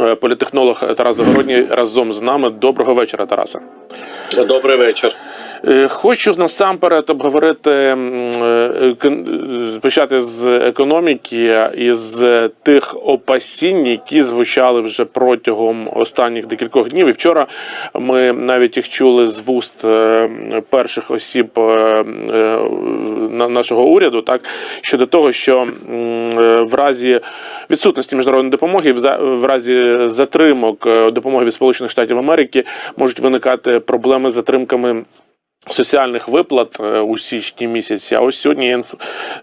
е, політехнолог Тарас Загородній разом з нами. Доброго вечора, Тараса. Добрий вечір. Е, Хочу насамперед обговорити е, почати з економіки і з тих опасінь, які звучали вже протягом останніх декількох днів. І вчора ми навіть їх чули з вуст е, перших осіб на- нашого уряду, так щодо того, що в разі відсутності міжнародної допомоги, в разі затримок допомоги від Сполучених Штатів Америки можуть виникати проблеми з затримками. Соціальних виплат е, у січні місяці. А ось сьогодні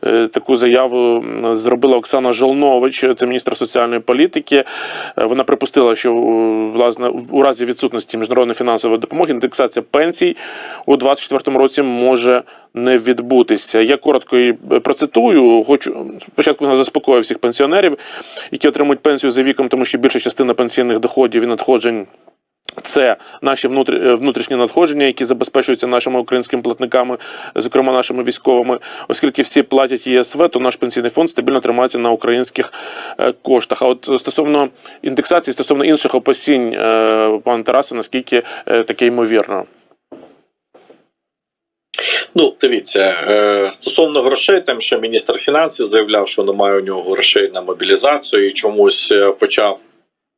е, таку заяву зробила Оксана Жолнович, це міністр соціальної політики. Е, Вона припустила, що власне у разі відсутності міжнародної фінансової допомоги індексація пенсій у 2024 році може не відбутися. Я коротко її процитую. Хочу спочатку вона заспокоює всіх пенсіонерів, які отримують пенсію за віком, тому що більша частина пенсійних доходів і надходжень. Це наші е, внутрішні надходження, які забезпечуються нашими українськими платниками, зокрема нашими військовими. Оскільки всі платять ЄСВ, то наш пенсійний фонд стабільно тримається на українських е, коштах. А от стосовно індексації, стосовно інших опасінь, е, пане Тарасе, наскільки таке ймовірно? Ну, дивіться, стосовно грошей, там ще міністр фінансів заявляв, що немає у нього грошей на мобілізацію і чомусь почав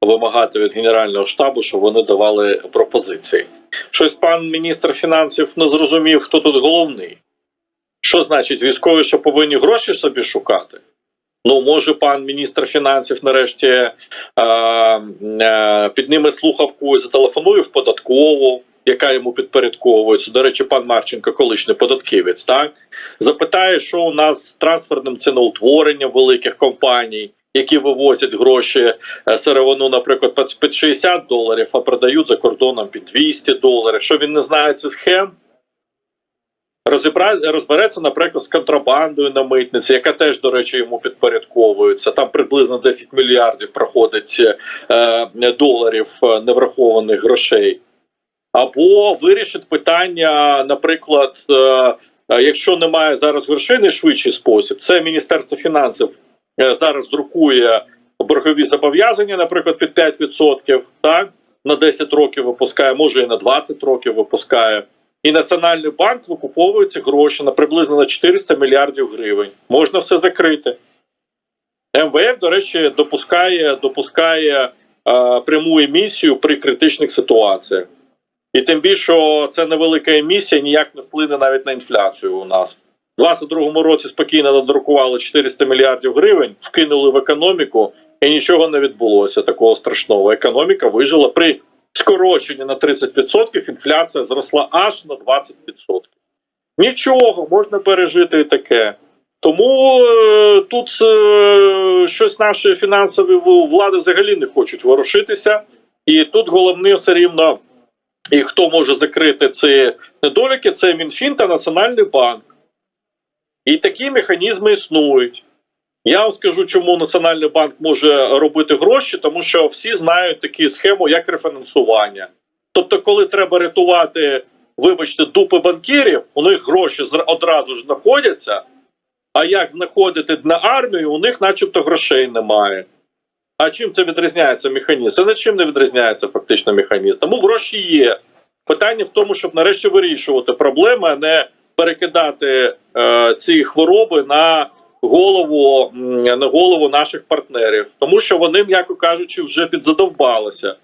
вимагати від Генерального штабу, щоб вони давали пропозиції. Щось пан міністр фінансів не зрозумів, хто тут головний. Що значить, військові що повинні гроші собі шукати? Ну, може, пан міністр фінансів нарешті е, е, підніме слухавку і зателефонує в податкову, яка йому підпорядковується. До речі, пан Марченко, колишній податківець, так запитає, що у нас з трансферним ціноутворенням великих компаній, які вивозять гроші е, сировину, наприклад, під- під 60 доларів, а продають за кордоном під 200 доларів. Що він не знає цих схем? Розбереться, наприклад, з контрабандою на митниці, яка теж, до речі, йому підпорядковується. Там приблизно 10 мільярдів проходить е, доларів е, неврахованих грошей. Або вирішить питання, наприклад, е, е, якщо немає зараз грошей, найшвидший спосіб, це Міністерство фінансів зараз друкує боргові зобов'язання, наприклад, під 5%, так, на 10 років випускає, може і на 20 років випускає. І Національний банк викуповує ці гроші на приблизно на 400 мільярдів гривень. Можна все закрити. МВФ, до речі, допускає, допускає е, пряму емісію при критичних ситуаціях. І тим більше це невелика емісія, ніяк не вплине навіть на інфляцію у нас. У 2022 році спокійно надрукували 400 мільярдів гривень, вкинули в економіку, і нічого не відбулося такого страшного. Економіка вижила при скороченні на 30%, інфляція зросла аж на 20%. Нічого, можна пережити і таке. Тому е, тут е, щось наші фінансові влади взагалі не хочуть ворушитися. І тут головне все рівно, і хто може закрити ці недоліки, це Мінфін та Національний банк. І такі механізми існують. Я вам скажу, чому Національний банк може робити гроші, тому що всі знають таку схему, як рефінансування. Тобто, коли треба рятувати, вибачте, дупи банкірів, у них гроші одразу ж знаходяться. А як знаходити на армію, у них начебто грошей немає. А чим це відрізняється механізм? Це нічим не відрізняється фактично механізм. Тому гроші є. Питання в тому, щоб нарешті вирішувати проблеми, а не перекидати е, ці хвороби на голову, на голову наших партнерів, тому що вони, м'яко кажучи, вже підзадовбалися.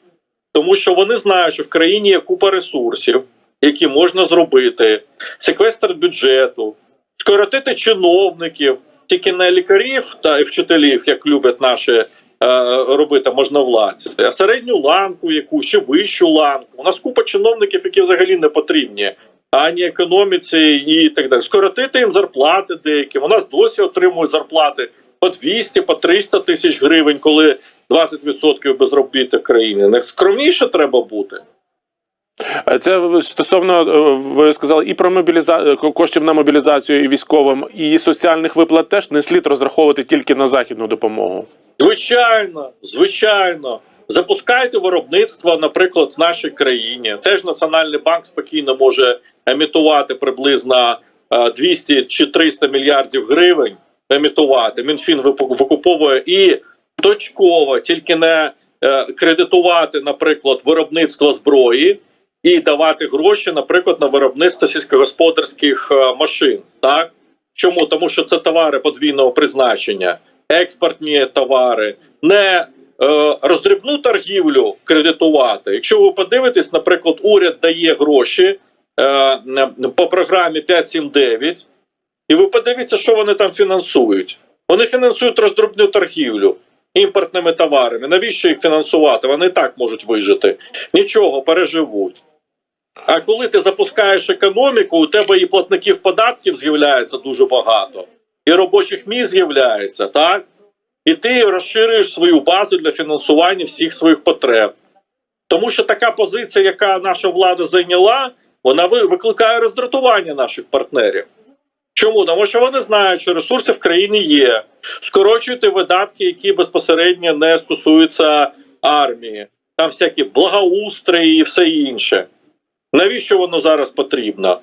Тому що вони знають, що в країні є купа ресурсів, які можна зробити, секвестр бюджету, скоротити чиновників, тільки не лікарів та і вчителів, як люблять наші е, робити можновладці, а середню ланку, яку ще вищу ланку. У нас купа чиновників, які взагалі не потрібні. Ані економіці і так далі. Скоротити їм зарплати деякі. У нас досі отримують зарплати по 200, по 300 тисяч гривень, коли 20% безробіття в країні. Не скромніше треба бути. Е, Це стосовно е, ви сказали і про мобіліза... коштів на мобілізацію і військовим, і соціальних виплат теж не слід розраховувати тільки на західну допомогу. Звичайно, звичайно. Запускайте виробництво, наприклад, в нашій країні. Теж Національний банк спокійно може емітувати приблизно е, 200 чи 300 мільярдів гривень. Емітувати. Мінфін викуповує і точково, тільки не е, кредитувати, наприклад, виробництво зброї і давати гроші, наприклад, на виробництво сільськогосподарських е, машин. Так чому? Тому що це товари подвійного призначення, експортні товари, не е, роздрібну торгівлю кредитувати. Якщо ви подивитесь, наприклад, уряд дає гроші е, по програмі 579, і ви подивіться, що вони там фінансують. Вони фінансують роздрібну торгівлю імпортними товарами. Навіщо їх фінансувати? Вони і так можуть вижити. Нічого, переживуть. А коли ти запускаєш економіку, у тебе і платників податків з'являється дуже багато, і робочих місць з'являється, так? І ти розширюєш свою базу для фінансування всіх своїх потреб. Тому що така позиція, яка наша влада зайняла, вона ви- викликає роздратування наших партнерів. Чому? Тому що вони знають, що ресурси в країні є. Скорочуйте видатки, які безпосередньо не стосуються армії, там всякі благоустрої і все інше. Навіщо воно зараз потрібно?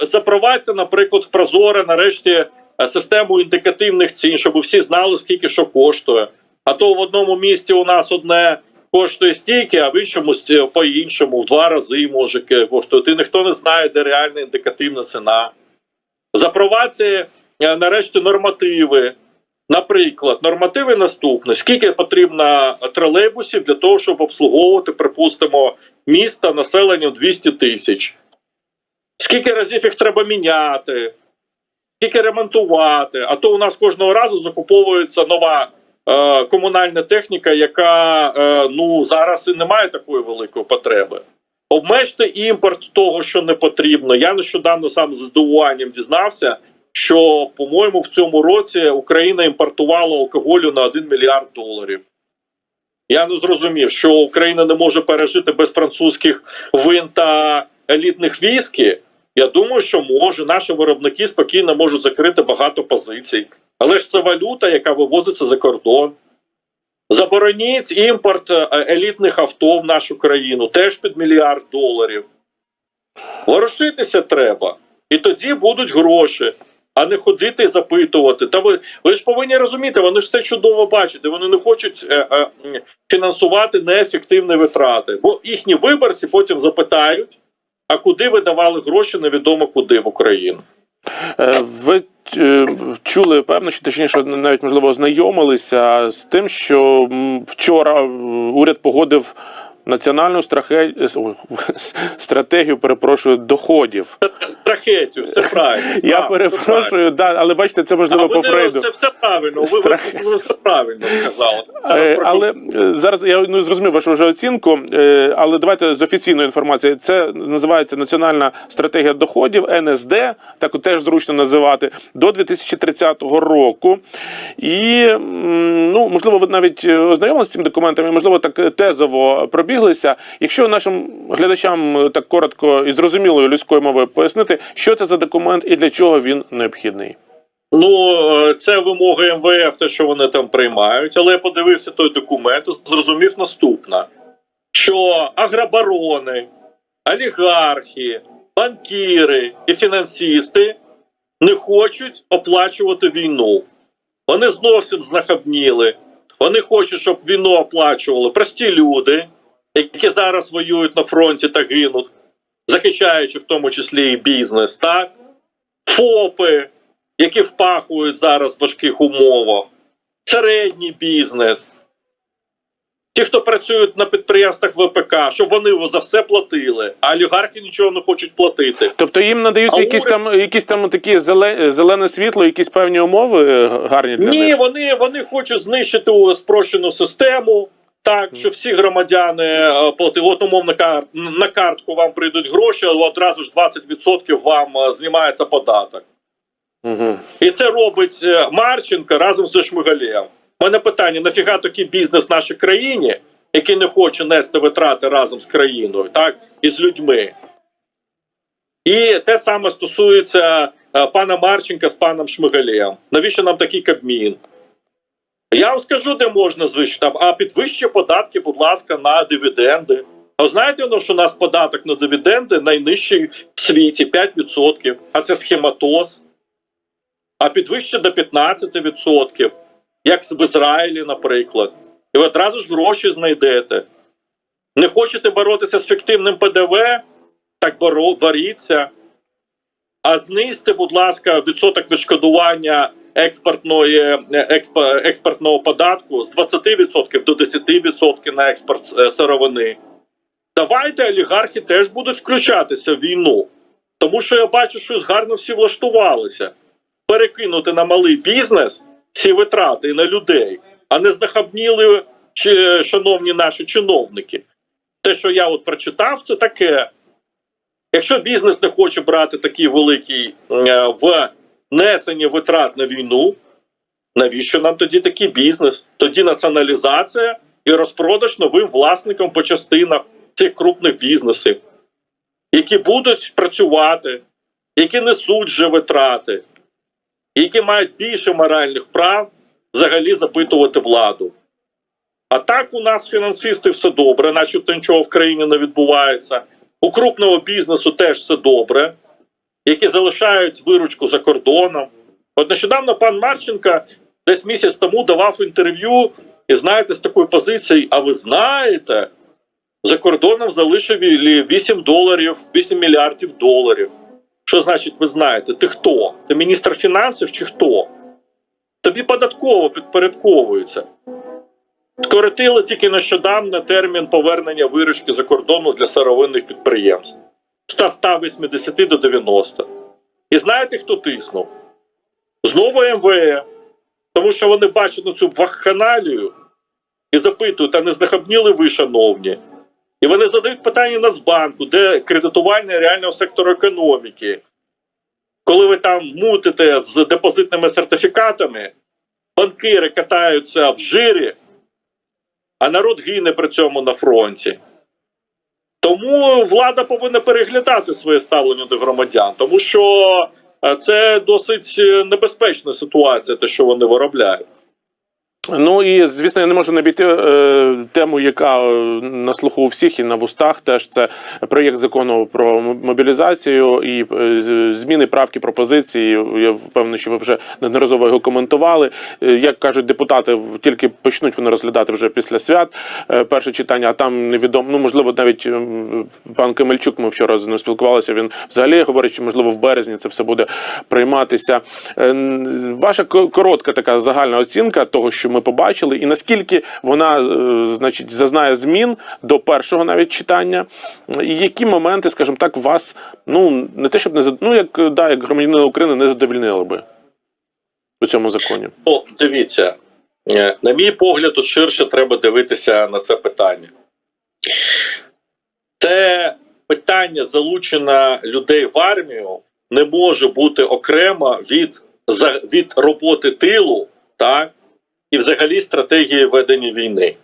Запровадьте, наприклад, в Прозоре нарешті е, систему індикативних цін, щоб всі знали, скільки що коштує. А то в одному місті у нас одне коштує стільки, а в іншому по-іншому, в два рази може коштувати. І ніхто не знає, де реальна індикативна ціна. Запровадьте е, нарешті нормативи. Наприклад, нормативи наступні: скільки потрібно тролейбусів для того, щоб обслуговувати, припустимо, міста населенням 200 тисяч. Скільки разів їх треба міняти, скільки ремонтувати. А то у нас кожного разу закуповується нова е, комунальна техніка, яка е, ну зараз і не має такої великої потреби. Обмежте імпорт того, що не потрібно. Я нещодавно сам з здивуванням дізнався, що, по-моєму, в цьому році Україна імпортувала алкоголю на 1 мільярд доларів. Я не зрозумів, що Україна не може пережити без французьких вин та елітних віскі. Я думаю, що може. Наші виробники спокійно можуть закрити багато позицій. Але ж це валюта, яка вивозиться за кордон. Забороніть імпорт е, елітних авто в нашу країну теж під мільярд доларів. Ворушитися треба. І тоді будуть гроші, а не ходити запитувати. Та ви, ви ж повинні розуміти, вони ж все чудово бачать, вони не хочуть е, е, фінансувати неефективні витрати. Бо їхні виборці потім запитають, а куди ви давали гроші, невідомо куди в Україну. Е, Ви чули певно, чи точніше навіть можливо ознайомилися з тим, що вчора е, уряд погодив національну страхе- стратегію, перепрошую, доходів. Страхетю, все правильно. Я правильно. перепрошую, да, але бачите, це можливо ви по Фрейду. Це все правильно. Ви, ви, Страх- ви все правильно сказали. Е, Але е, зараз я ну, зрозумів вашу вже оцінку, е, але давайте з офіційної інформації. Це називається Національна стратегія доходів НСД, так теж зручно називати, до 2030 року. І ну, можливо, ви навіть ознайомилися з цим документом, і, можливо, так тезово пробіглися. Якщо нашим глядачам е, так коротко і зрозумілою людською мовою пояснити, що це за документ і для чого він необхідний. Ну, е, це вимоги МВФ, те, що вони там приймають, але я подивився той документ, зрозумів наступне: що агробарони, олігархи, банкіри і фінансисти не хочуть оплачувати війну. Вони зовсім знахабніли. Вони хочуть, щоб війну оплачували прості люди, які зараз воюють на фронті та гинуть, захищаючи в тому числі і бізнес, так? ФОПи, які впахують зараз в важких умовах, середній бізнес, ті, хто працюють на підприємствах ВПК, щоб вони за все платили, а олігархи нічого не хочуть платити. Тобто їм надаються А якісь уряд- там якісь там такі зеле, зелене світло, якісь певні умови е, гарні для Ні, них. вони, вони хочуть знищити спрощену систему. Так, що всі громадяни е, платили, от умовно на картку вам прийдуть гроші, але одразу ж 20% вам е, знімається податок. Угу. І це робить е, Марченко разом зі Шмигалєм. У мене питання: нафіга такий бізнес в нашій країні, який не хоче нести витрати разом з країною, так і з людьми. І те саме стосується пана Марченка з паном Шмигалєм. Навіщо нам такий кабмін? Я вам скажу, де можна звичайно, там, а підвищі податки, будь ласка, на дивіденди. А знаєте, ну, що у нас податок на дивіденди найнижчий в світі 5%, а це схематоз. А підвище до 15%, як в Ізраїлі, наприклад. І ви одразу ж гроші знайдете. Не хочете боротися з фіктивним ПДВ? Так боріться. А знизьте, будь ласка, відсоток відшкодування експортної, е, експортного податку з 20% до 10% на експорт е, сировини. Давайте олігархи теж будуть включатися в війну. Тому що я бачу, що гарно всі влаштувалися. Перекинути на малий бізнес всі витрати на людей, а не знахабніли чи, шановні наші чиновники. Те, що я от прочитав, це таке. Якщо бізнес не хоче брати такий великий е, внесення витрат на війну, навіщо нам тоді такий бізнес? Тоді націоналізація і розпродаж новим власникам по частинах цих крупних бізнесів, які будуть працювати, які несуть вже витрати, які мають більше моральних прав взагалі запитувати владу. А так у нас фінансисти все добре, начебто нічого в країні не відбувається. У крупного бізнесу теж все добре, які залишають виручку за кордоном. От нещодавно пан Марченко десь місяць тому давав інтерв'ю, і знаєте, з такої позиції, а ви знаєте, за кордоном залишили 8 доларів, 8 мільярдів доларів. Що значить, ви знаєте? Ти хто? Ти міністр фінансів чи хто? Тобі податково підпорядковується. Скоротили тільки нещодавно термін повернення виручки за кордону для сировинних підприємств з 180 до 90. І знаєте, хто тиснув? Знову МВФ. Тому що вони бачать на цю вакханалію і запитують, а не знахабніли ви, шановні? І вони задають питання Нацбанку, де кредитування реального сектору економіки. Коли ви там мутите з депозитними сертифікатами, банкири катаються в жирі, а народ гине при цьому на фронті. Тому влада повинна переглядати своє ставлення до громадян, тому що е, це досить е, небезпечна ситуація, те, що вони виробляють. Ну і звісно, я не можу не обійти е, тему, яка е, на слуху у всіх і на вустах. Теж це проєкт закону про мобілізацію і е, зміни правки пропозиції. Я впевнений, що ви вже неодноразово його коментували. Е, Як кажуть депутати, тільки почнуть вони розглядати вже після свят е, перше читання, а там невідомо. Ну можливо, навіть пан Кемельчук. Ми вчора з ним спілкувалися. Він взагалі говорить, що можливо в березні це все буде прийматися. Е, Ваша ко- коротка така загальна оцінка того, що ми побачили, і наскільки вона, е, значить, зазнає змін до першого навіть читання, і які моменти, скажімо так, вас ну не те, щоб не ну, як да, як громадянина України не задовільнили би у цьому законі. Ну, дивіться, е, на мій погляд, тут ширше треба дивитися на це питання. Це питання залучення людей в армію не може бути окремо від, від роботи тилу, так, і взагалі стратегії ведення війни.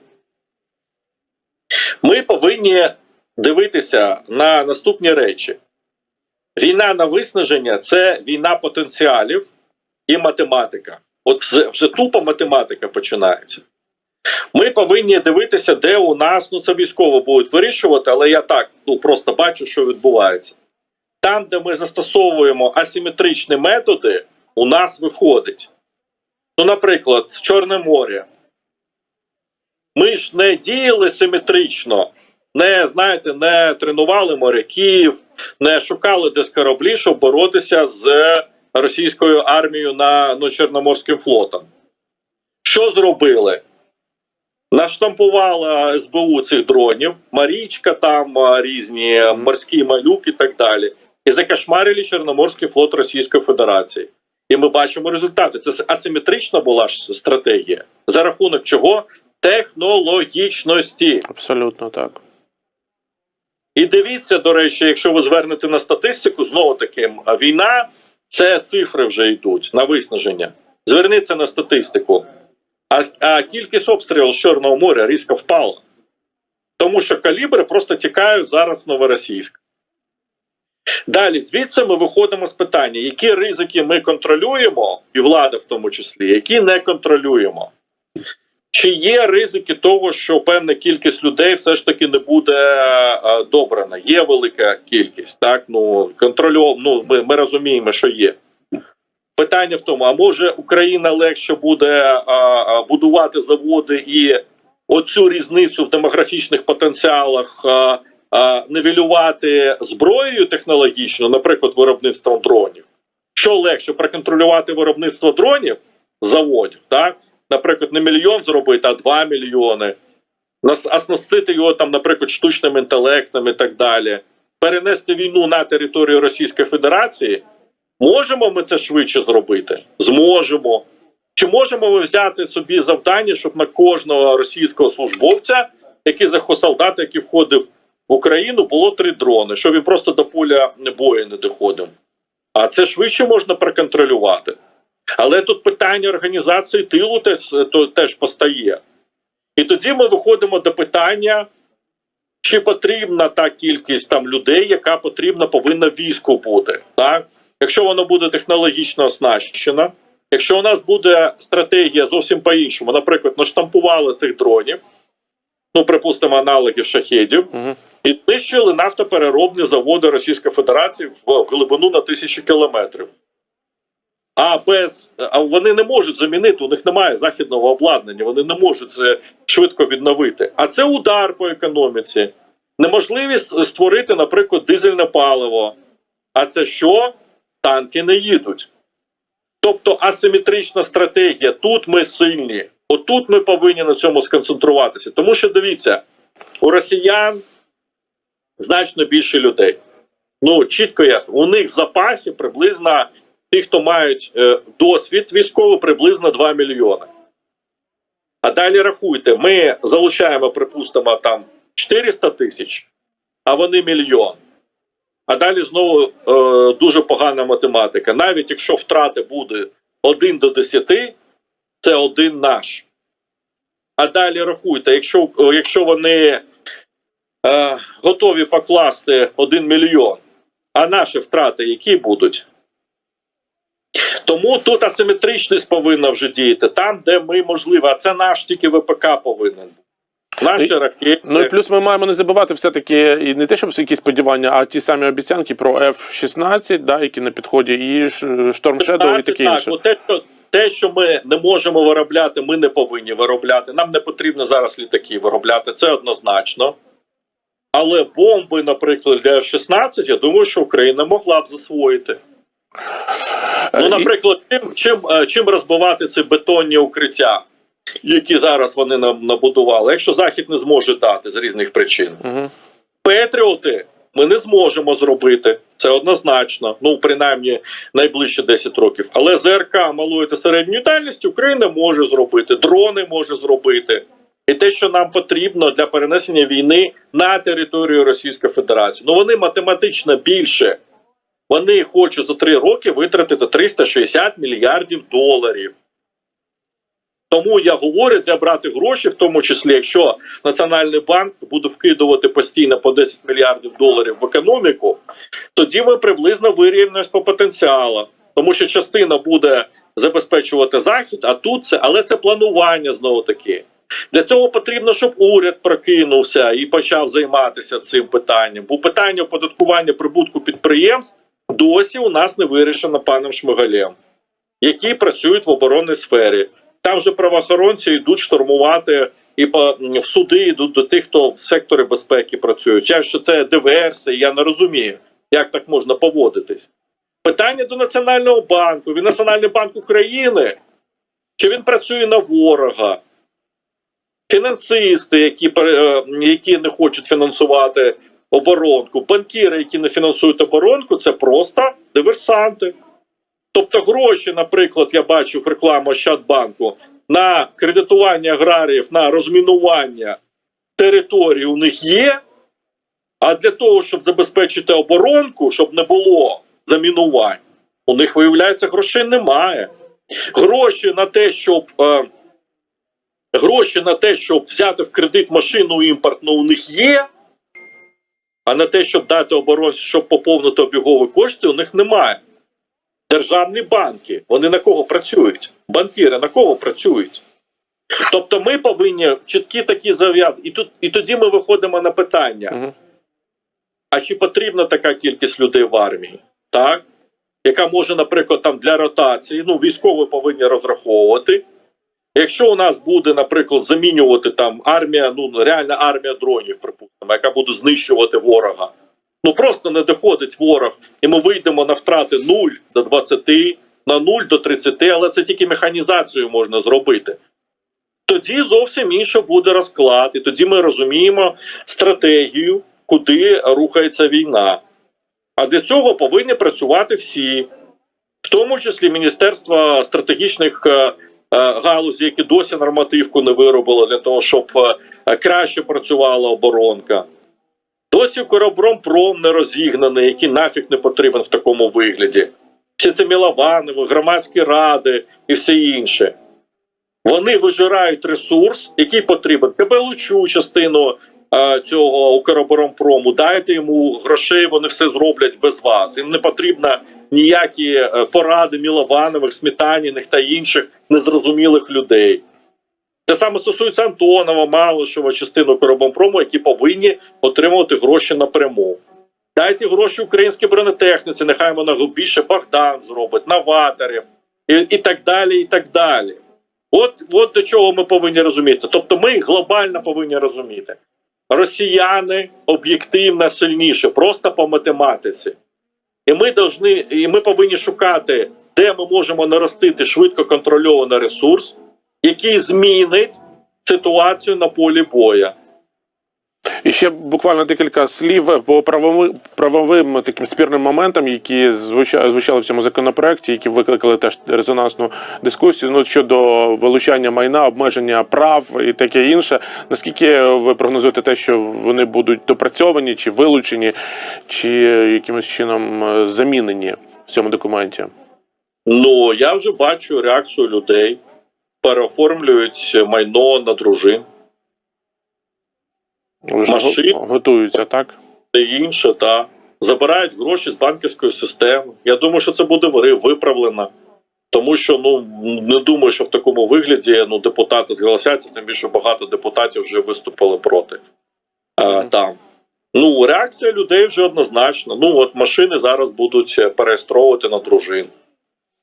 Ми повинні дивитися на наступні речі. Війна на виснаження це війна потенціалів і математика. От вже, тупо математика починається. Ми повинні дивитися, де у нас, ну це військово будуть вирішувати, але я так ну, просто бачу, що відбувається. Там, де ми застосовуємо асиметричні методи, у нас виходить. Ну, наприклад, Чорне море. Ми ж не діяли симетрично, не знаєте, не тренували моряків, не шукали десь кораблі, щоб боротися з російською армією на ну, Чорноморським флотом. Що зробили? Наштампувала СБУ цих дронів, Марічка, там різні морські малюк і так далі. І закошмарили Чорноморський флот Російської Федерації. І ми бачимо результати. Це асиметрична була ж стратегія. За рахунок чого? Технологічності. Абсолютно так. І дивіться, до речі, якщо ви звернете на статистику, знову таки, війна це цифри вже йдуть на виснаження. Зверніться на статистику. А, а кількість обстрілів з Чорного моря різко впала. Тому що калібри просто тікають зараз в новоросійськ. Далі, звідси ми виходимо з питання, які ризики ми контролюємо, і влада в тому числі, які не контролюємо. Чи є ризики того, що певна кількість людей все ж таки не буде е, добрана? Є велика кількість, так ну контрольов, ну ми, ми розуміємо, що є. Питання в тому: а може Україна легше буде а, а, будувати заводи і оцю різницю в демографічних потенціалах е, е, нивелювати зброєю технологічно, наприклад, виробництвом дронів. Що легше проконтролювати виробництво дронів заводів, так? Наприклад, не мільйон зробити, а 2 мільйони. Нас оснастити його там, наприклад, штучним інтелектом і так далі. Перенести війну на територію Російської Федерації. Можемо ми це швидше зробити? Зможемо. Чи можемо ми взяти собі завдання, щоб на кожного російського службовця, який за солдата, який входив Україну, було три дрони, щоб він просто до поля бою не доходив? А це швидше можна проконтролювати. Але тут питання організації тилу теж, теж постає. І тоді ми виходимо до питання, чи потрібна та кількість там людей, яка потрібна повинна війську бути. Так? Якщо воно буде технологічно оснащено, якщо у нас буде стратегія зовсім по-іншому, наприклад, наштампували цих дронів, ну, припустимо, аналогів шахедів, Мгм. І нафтопереробні заводи Російської Федерації в глибину на тисячу кілометрів. А без а вони не можуть замінити, у них немає західного обладнання, вони не можуть це швидко відновити. А це удар по економіці. Неможливість створити, наприклад, дизельне паливо. А це що? Танки не їдуть. Тобто асиметрична стратегія. Тут ми сильні. Отут ми повинні на цьому сконцентруватися. Тому що дивіться, у росіян значно більше людей. Ну, чітко ясно. У них в запасі приблизно ті, хто мають е, досвід військовий, приблизно 2 мільйони. А далі рахуйте, ми залучаємо, припустимо, там 400 тисяч, а вони мільйон. А далі знову е, дуже погана математика. Навіть якщо втрати буде 1 до 10, це один наш. А далі рахуйте, якщо, якщо вони е, готові покласти 1 мільйон, а наші втрати які будуть? Тому тут асиметричність повинна вже діяти там, де ми можливо, а це наш тільки ВПК повинен. Наші ракети. Ну і плюс ми маємо не забувати все-таки і не те, щоб якісь сподівання, а ті самі обіцянки про F-16, да, які на підході, і Storm Shadow і таке так, інше. те, що, те, що ми не можемо виробляти, ми не повинні виробляти. Нам не потрібно зараз літаки виробляти, це однозначно. Але бомби, наприклад, для F-16, я думаю, що Україна могла б засвоїти. Е, Ну, наприклад, чим, чим, е, чим розбивати ці бетонні укриття, які зараз вони нам набудували, якщо Захід не зможе дати з різних причин. Мгм. Петріоти ми не зможемо зробити. Це однозначно. Ну, принаймні, найближче 10 років. Але ЗРК малої та середньої дальності Україна може зробити, дрони може зробити. І те, що нам потрібно для перенесення війни на територію Російської Федерації. Ну вони математично більше. Вони хочуть за три роки витратити 360 мільярдів доларів. Тому я говорю, де брати гроші, в тому числі, якщо Національний банк буде вкидувати постійно по 10 мільярдів доларів в економіку, тоді ми приблизно вирівнюємось по потенціалу. Тому що частина буде забезпечувати захід, а тут це, але це планування знову таки. Для цього потрібно, щоб уряд прокинувся і почав займатися цим питанням. Бо питання оподаткування прибутку підприємств досі у нас не вирішено паном Шмигалем, які працюють в оборонній сфері. Там же правоохоронці йдуть штурмувати і по в суди йдуть до тих, хто в секторі безпеки працюють. Я що це диверсія, я не розумію, як так можна поводитись. Питання до Національного банку. Він Національний банк України, чи він працює на ворога? Фінансисти, які, е, які не хочуть фінансувати оборонку, банкіри, які не фінансують оборонку, це просто диверсанти. Тобто гроші, наприклад, я бачу в рекламу Ощадбанку на кредитування аграріїв, на розмінування території у них є. А для того, щоб забезпечити оборонку, щоб не було замінувань, у них, виявляється, грошей немає. Гроші на те, щоб е, гроші на те, щоб взяти в кредит машину імпортну, у них є. А на те, щоб дати оборонці, щоб поповнити обігові кошти, у них немає. Державні банки, вони на кого працюють? Банкіри на кого працюють? Тобто ми повинні чіткі такі зав'язки. І тут і тоді ми виходимо на питання: а чи потрібна така кількість людей в армії? Так? Яка може, наприклад, там для ротації, ну, військові повинні розраховувати. Якщо у нас буде, наприклад, замінювати там армія, ну реальна армія дронів, припустимо, яка буде знищувати ворога. Ну просто не доходить ворог, і ми вийдемо на втрати 0 до 20, на 0 до 30, але це тільки механізацією можна зробити. Тоді зовсім інший буде розклад, і тоді ми розуміємо стратегію, куди рухається війна. А для цього повинні працювати всі, в тому числі Міністерство стратегічних е, е, які досі нормативку не виробили для того, щоб е, краще працювала оборонка. Досі Коробромпром не розігнаний, який нафіг не потрібен в такому вигляді. Всі це Мілованови, громадські ради і все інше. Вони вижирають ресурс, який потрібен. Кабелучу частину е, цього Укроборонпрому, дайте йому грошей, вони все зроблять без вас. Їм не потрібно ніякі е, поради Мілованових, Сметаніних та інших незрозумілих людей. Те саме стосується Антонова, Малишева, частину Укроборонпрому, які повинні отримувати гроші напряму. Дайте гроші українській бронетехніці, нехай вона більше Богдан зробить, новаторів і, і так далі. і так далі. От, от до чого ми повинні розуміти. Тобто ми глобально повинні розуміти. Росіяни об'єктивно сильніше, просто по математиці. І ми, должны, і ми повинні шукати, де ми можемо наростити швидко контрольований ресурс, який змінить ситуацію на полі боя. І ще буквально декілька слів по правовим, правовим таким спірним моментам, які звучали, в цьому законопроекті, які викликали теж резонансну дискусію. Ну щодо вилучання майна, обмеження прав і таке інше. Наскільки ви прогнозуєте те, що вони будуть допрацьовані, чи вилучені, чи якимось чином е, замінені в цьому документі? Ну я вже бачу реакцію людей, переоформлюють майно на дружин. Вже Машин. готуються, так? та інше, та забирають гроші з банківської системи. Я думаю, що це буде ви- виправлено. Тому що ну не думаю, що в такому вигляді ну депутати зголосяться, тим більше багато депутатів вже виступили проти а, там. Ну реакція людей вже однозначна. Ну от машини зараз будуть е, переєстровувати на дружин.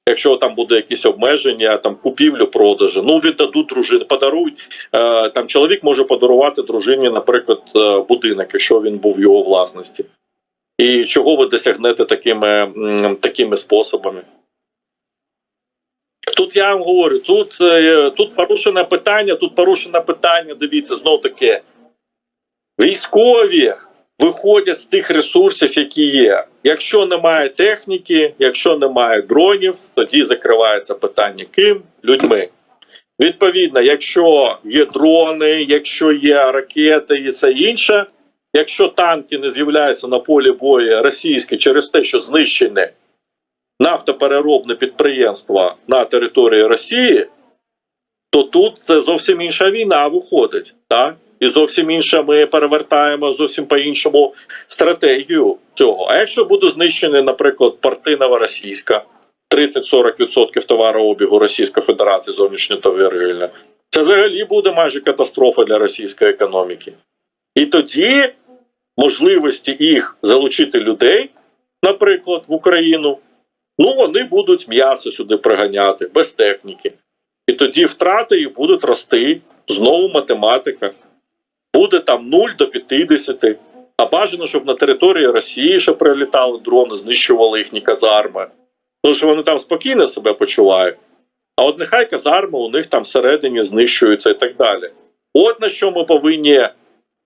Якщо там буде якісь обмеження, там купівлю, продажу, ну віддадуть дружини, подарують. Е, там чоловік може подарувати дружині, наприклад, е, будинок, якщо він був в його власності. І чого ви досягнете такими, такими способами? Тут я вам говорю, тут, е, тут порушене питання, тут порушене питання, дивіться, знов таки. Військові виходять з тих ресурсів, які є. Якщо немає техніки, якщо немає дронів, тоді закривається питання ким? Людьми. Відповідно, якщо є дрони, якщо є ракети і це інше, якщо танки не з'являються на полі бою російські через те, що знищене нафтопереробне підприємство на території Росії, то тут це зовсім інша війна виходить. Так? І зовсім інше ми перевертаємо зовсім по-іншому стратегію цього. А якщо буде знищений, наприклад, порти новоросійська, 30-40% товарообігу Російської Федерації зовнішньо торгівельне, це взагалі буде майже катастрофа для російської економіки. І тоді можливості їх залучити людей, наприклад, в Україну, ну вони будуть м'ясо сюди приганяти без техніки. І тоді втрати їх будуть рости. Знову математика. Буде там 0 до 50. А бажано, щоб на території Росії ще прилітали дрони, знищували їхні казарми. Тому що вони там спокійно себе почувають. А от нехай казарми у них там всередині знищуються і так далі. От на що ми повинні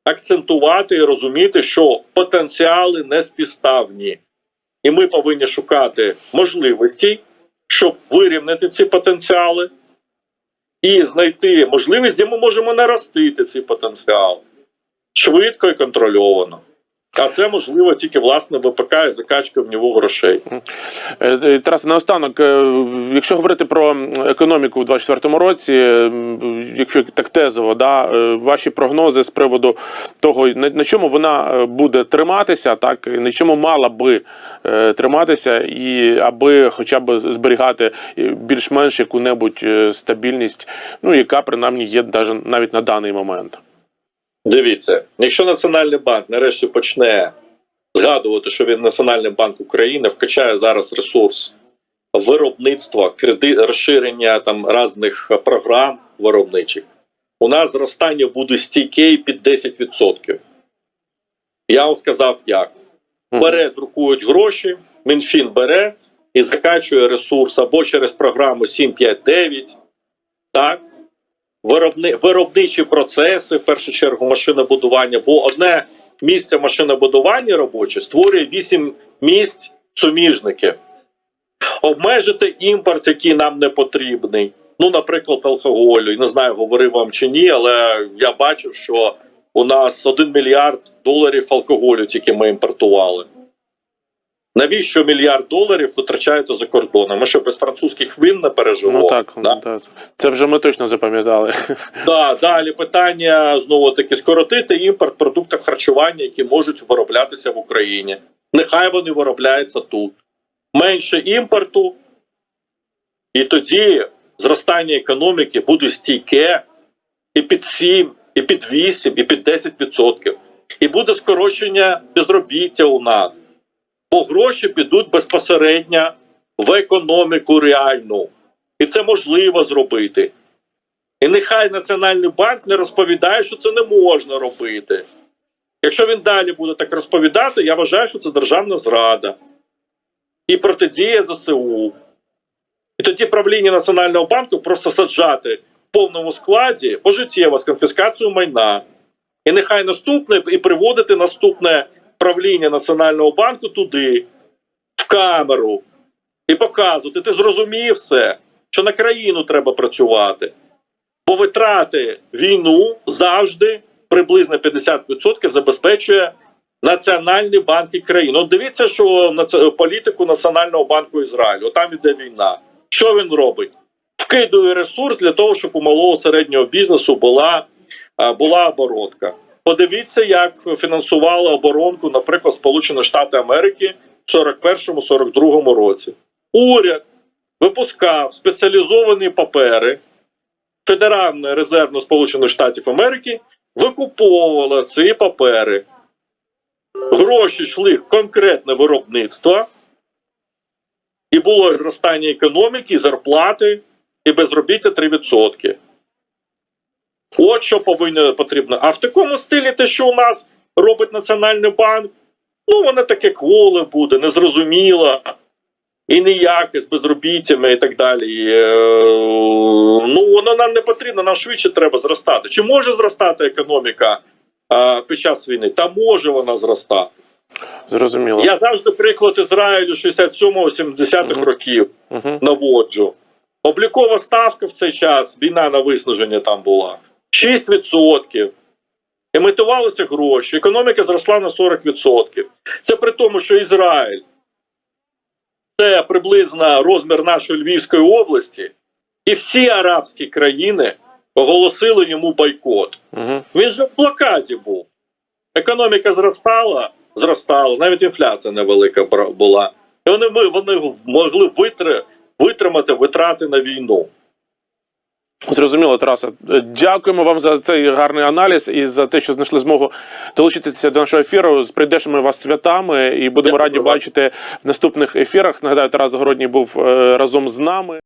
акцентувати і розуміти, що потенціали не співставні. І ми повинні шукати можливості, щоб вирівняти ці потенціали і знайти можливість, де ми можемо наростити цей потенціал швидко і контрольовано. А це можливо тільки власне ВПК і закачка в нього грошей. Е, Тарас, наостанок, е, якщо говорити про економіку в 2024 році, якщо так тезово, да, е, ваші прогнози з приводу того, на, чому вона буде триматися, так на чому мала би триматися, і аби хоча б зберігати більш-менш яку-небудь стабільність, ну яка принаймні є навіть на даний момент. Дивіться, якщо Національний банк нарешті почне згадувати, що він Національний банк України вкачає зараз ресурс виробництва, кредит, розширення там різних програм виробничих, у нас зростання буде стійке під 10%. Я вам сказав як. Бере, друкують гроші, Мінфін бере і закачує ресурс або через програму 759, так? Виробни, виробничі процеси, в першу чергу, машинобудування, бо одне місце машинобудування робоче створює 8 місць суміжників. Обмежити імпорт, який нам не потрібний. Ну, наприклад, алкоголю. Не знаю, говорив вам чи ні, але я бачив, що у нас 1 мільярд доларів алкоголю тільки ми імпортували. Навіщо мільярд доларів витрачаєте за кордоном? Ми що без французьких вин не переживемо? Ну так, Да? так. Це вже ми точно запам'ятали. Да, далі питання знову таки скоротити імпорт продуктів харчування, які можуть вироблятися в Україні. Нехай вони виробляються тут. Менше імпорту, і тоді зростання економіки буде стійке і під 7, і під 8, і під 10%. І буде скорочення безробіття у нас. Бо гроші підуть безпосередньо в економіку реальну. І це можливо зробити. І нехай Національний банк не розповідає, що це не можна робити. Якщо він далі буде так розповідати, я вважаю, що це державна зрада і протидія ЗСУ. І тоді правління Національного банку просто саджати в повному складі пожиттєво з конфіскацією майна. І нехай наступне і приводити наступне правління Національного банку туди, в камеру, і показувати, ти зрозумів все, що на країну треба працювати. Бо витрати війну завжди приблизно 50% забезпечує Національний банк і країни. От дивіться, що наці- політику Національного банку Ізраїлю, там іде війна. Що він робить? Вкидує ресурс для того, щоб у малого середнього бізнесу була, була оборотка. Подивіться, як фінансували оборонку, наприклад, Сполучені Штати Америки в 41-42 році. Уряд випускав спеціалізовані папери. Федеральне резервно Сполучених Штатів Америки викуповувала ці папери. Гроші йшли в конкретне виробництво, і було зростання економіки, зарплати, і безробіття 3%. От що повинно потрібно. А в такому стилі те, що у нас робить Національний банк, ну воно таке кволе буде, незрозуміло і ніяке з безробіттями і так далі. І, е, ну воно нам не потрібно, нам швидше треба зростати. Чи може зростати економіка е, під час війни? Та може вона зростати. Зрозуміло. Я завжди приклад Ізраїлю 67-70-х Мгм. років Угу. наводжу. Облікова ставка в цей час, війна на виснаження там була 6%. Емітувалися гроші, економіка зросла на 40%. Це при тому, що Ізраїль це приблизно розмір нашої Львівської області, і всі арабські країни оголосили йому бойкот. Угу. Він же в блокаді був. Економіка зростала, зростала, навіть інфляція невелика була. І вони, вони могли витри, витримати витрати на війну. Зрозуміло, Тарасе. Е, Дякуємо вам за цей гарний аналіз і за те, що знайшли змогу долучитися до нашого ефіру. З прийдешими вас святами і будемо Дякую раді бачити в наступних ефірах. Нагадаю, Тарас Загородній був е, разом з нами.